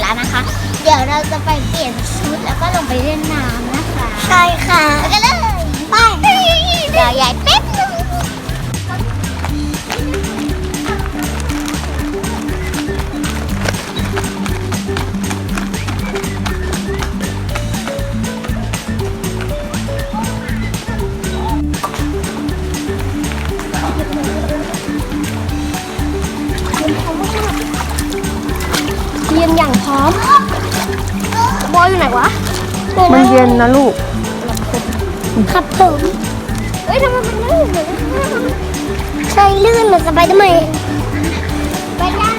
แล้วนะคะ เดี๋ยวเราจะไปเปลี่ยนชุดแล้วก็ลงไปเล่นน้ำนะคะ ใช่ค่ะ แล้วก็เลย ไปเดี๋ยวยายเป๊ะ มันเย็นนะลูกขับผมเอ้ยทำไมมันลื่นเหมืใช่ลื่นเหมือนสไปเดอร์แมนไปยัง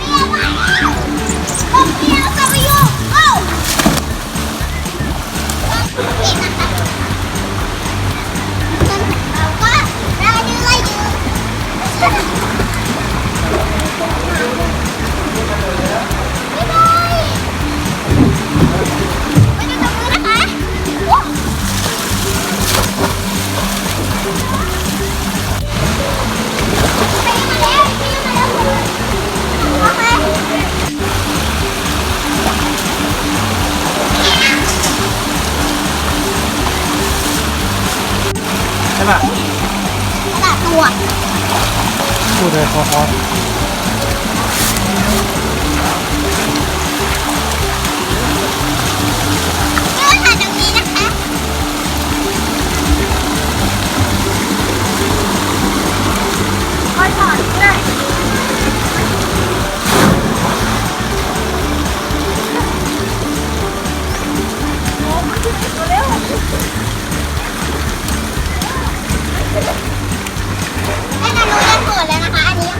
ช่ป่ะกระตัวพูดเลยคอคอก็ทานตรด้นอ้วโอ้ยเร็ว แล้วแต่รู้จะดเลยนะคะ อันนี้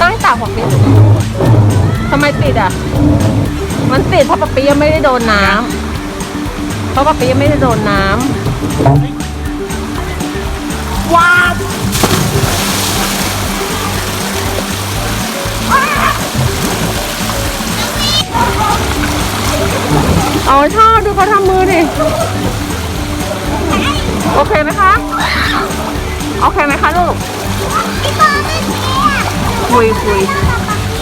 น้องตาของนี่ทำไมติดอะ มันติดเพราะปะปียังไม่ได้โดนน้ำเพราะปะปียังไม่ได้โดนน้ำ ว้าวอ๋อชอบดูเขาทำมือดิ โอเคไหมคะ โอเคไหมคะลูกพี่ปอไม่เชียร์คุยคุย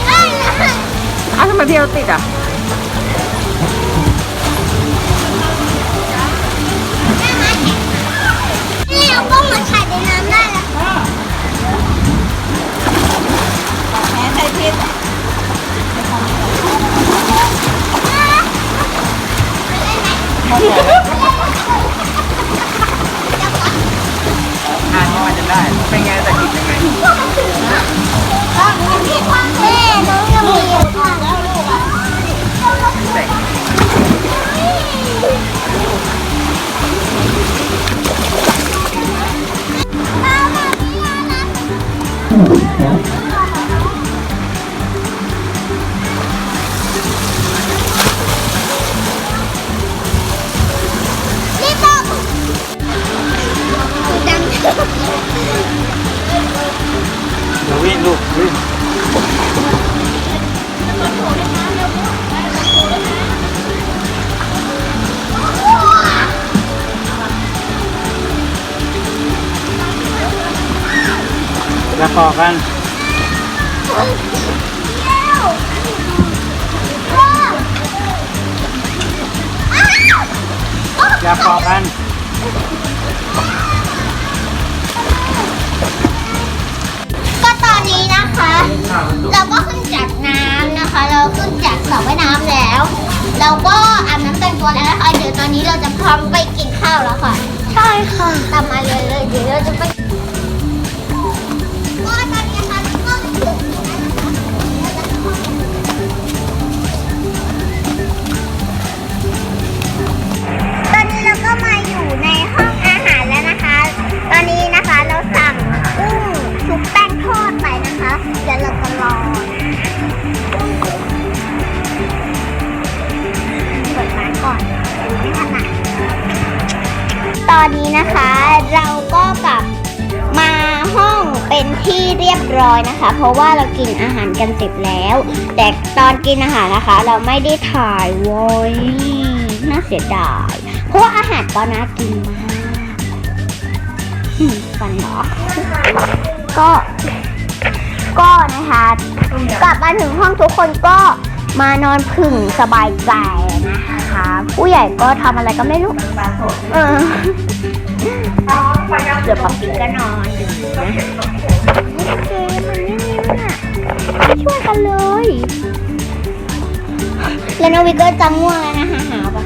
เอ้ยนะอ้าวทำไมพี่เราติดอะ เอากุ้งมาใส่ในน้ำได้แล้วแม่ใส่พิษอ่านว่าจะได้ เป็นไงแต่กินยังไงแม่น้องยังมีอยู่ค่ะแต่ จะพอกันอย่าพอกันก็ตอนนี้นะคะ เราก็ขึ้นจากน้ำนะคะ เราขึ้นจากสระว่ายน้ำแล้ว เราก็อาบน้ำแต่งตัวแล้วนะคะ เดี๋ยวตอนนี้เราจะพร้อมไปกินข้าวแล้วค่ะ ใช่ค่ะ ตามมาเลย อนนี้นะคะ เราก็กลับมาห้องเป็นที่เรียบร้อยนะคะ เพราะว่าเรากินอาหารกันเสร็จแล้ว แต่ตอนกินอาหารนะคะ เราไม่ได้ถ่ายไว้น่าเสียดายเพราะว่าอาหารก็น่ากินมากอืมฟันเหรอก็ก็นะคะกลับมาถึงห้องทุกคนก็มานอนผึ่งสบายใจนะคะ ผู้ใหญ่ก็ทำอะไรก็ไม่รู้เออ เดี๋ยวปักกินก็นอนอยู่นะเกมันนี่นี่น่ะไช่วยกันเลย แล้วนวิกก็จะง่วงแล้วนะหาหาปะ